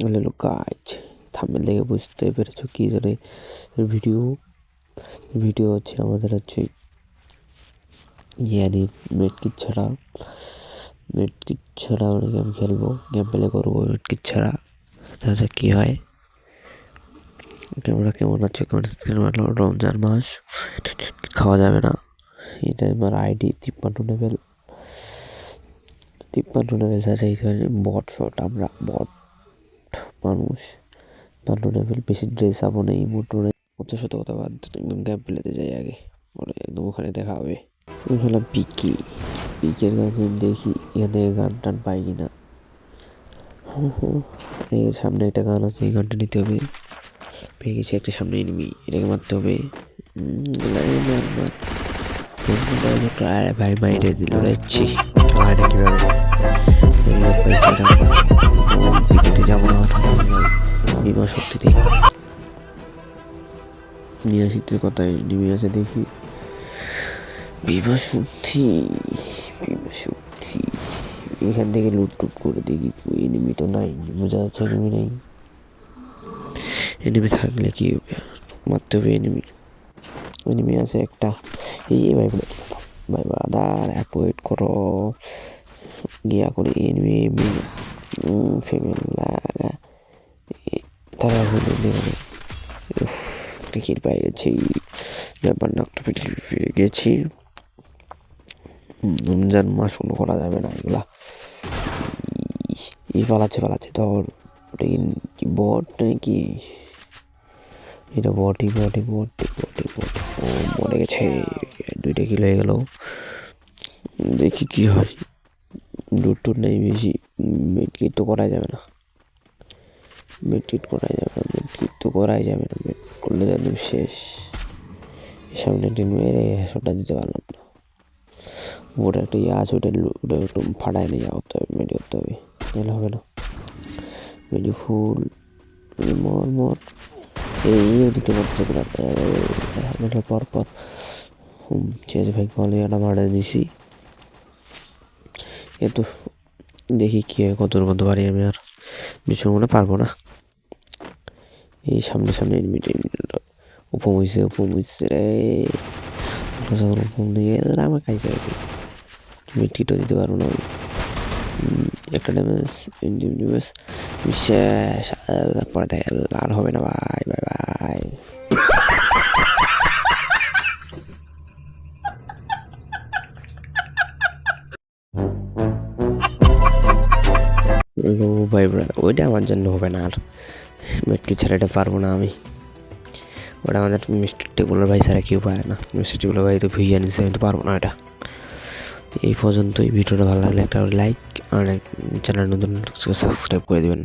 হলো কাজ থাম্বেল দেখে বুঝতে পেরেছ কি ধরে ভিডিও ভিডিও হচ্ছে আমাদের হচ্ছে ইয়ারি মেটকিট ছাড়া মেটকিট ছাড়া আমরা গেম খেলব গেম প্লে করব মেটকিট ছাড়া তাহলে কী হয় ক্যামেরা কেমন আছে রমজান মাস খাওয়া যাবে না এটা আমার আইডি তিপ্পান্ন লেভেল তিপ্পান্ন লেভেল আছে বট শট আমরা বট মানুষ। বান্ন লেভেল বেশি ড্রেস আপও নেই, মোটো নেই ওদের সাথে কথা বাদ, একদম গেম প্লেতে যাই আগে। পরে একদম ওখানে দেখা হবে। আমি হলাম পিকি। পিকের কাছে দেখি এখান থেকে গান টান পাই কিনা। এই সামনে একটা গান আছে, এই গানটা নিতে হবে। পেয়ে গেছি একটা সামনে এনিমি এটাকে মারতে হবে। ভাই, মাইরে দিল মাইরে কীভাবে যাব না বিমা শক্তিতে নিয়ে শক্তির কথায় নেমে আছে দেখি। বিমা শক্তি বিমা শক্তি এখান থেকে লুট টুট করে দেখি এনিমি তো নাই বোঝা যাচ্ছে এনিমি নেই। এনিমি থাকলে কি হবে? মারতে হবে এনিমি এনিমি আছে একটা। এই ভাই ভাই ব্রাদার এক ওয়েট করো। গিয়া করে এনিমি ফেমেল লাগা তারা হলে নেবে টিকিট পেয়ে গেছি। ব্যাপার না একটা পেয়ে গেছি। রমজান মাস শুরু করা যাবে না এগুলা। ই পালাচ্ছে পালাচ্ছে। ধর কি বট নাকি? এটা বটি বটি বটি বটি বটি ও, মরে গেছে। দুইটা কিলো হয়ে গেল। দেখি কি হয়। লুট টুট নেই বেশি মেডকিট তো করা যাবে না। মেডকিট করা যাবে না মেডকিট তো করাই যাবে না। মেড করলে তো একদম শেষ। সামনে একটি মেরে হেসরটা দিতে পারলাম না। ওটা একটা ইয়ে আছে, ওটা ওটা একটু ফাটায় নিয়ে করতে হবে মেডি করতে হবে। তাহলে হবে না। মেডি ফুল মর মর এই দিতে পারছে পর পর চেজ ভাই বলে একটা ভাড়া দিছি। এ তো দেখি কী হয়, কত করতে পারি আমি আর বেশি মনে পারব না। এই সামনে সামনে উপম হয়েছে উপম হয়েছে রে। উপম নিয়ে আমার খাইছে আর কি মিটিটা দিতে পারব না। একটা ড্যামেজ শেষ পরে দেখা আর হবে না। ভাই বাই বাই। ও ওইটা আমার জন্য হবে না আর। মেটকি ছাড়া এটা পারব না আমি। ওটা আমাদের মিস্টার টেবুলার ভাই ছাড়া কেউ পারে না। মিস্টার টেবুলার ভাই তো ভিজে নিচ্ছে আমি তো পারব না এটা এই পর্যন্তই, ভিডিওটা ভালো লাগলে একটা লাইক আর চ্যানেল নতুন সাবস্ক্রাইব করে দেবেন।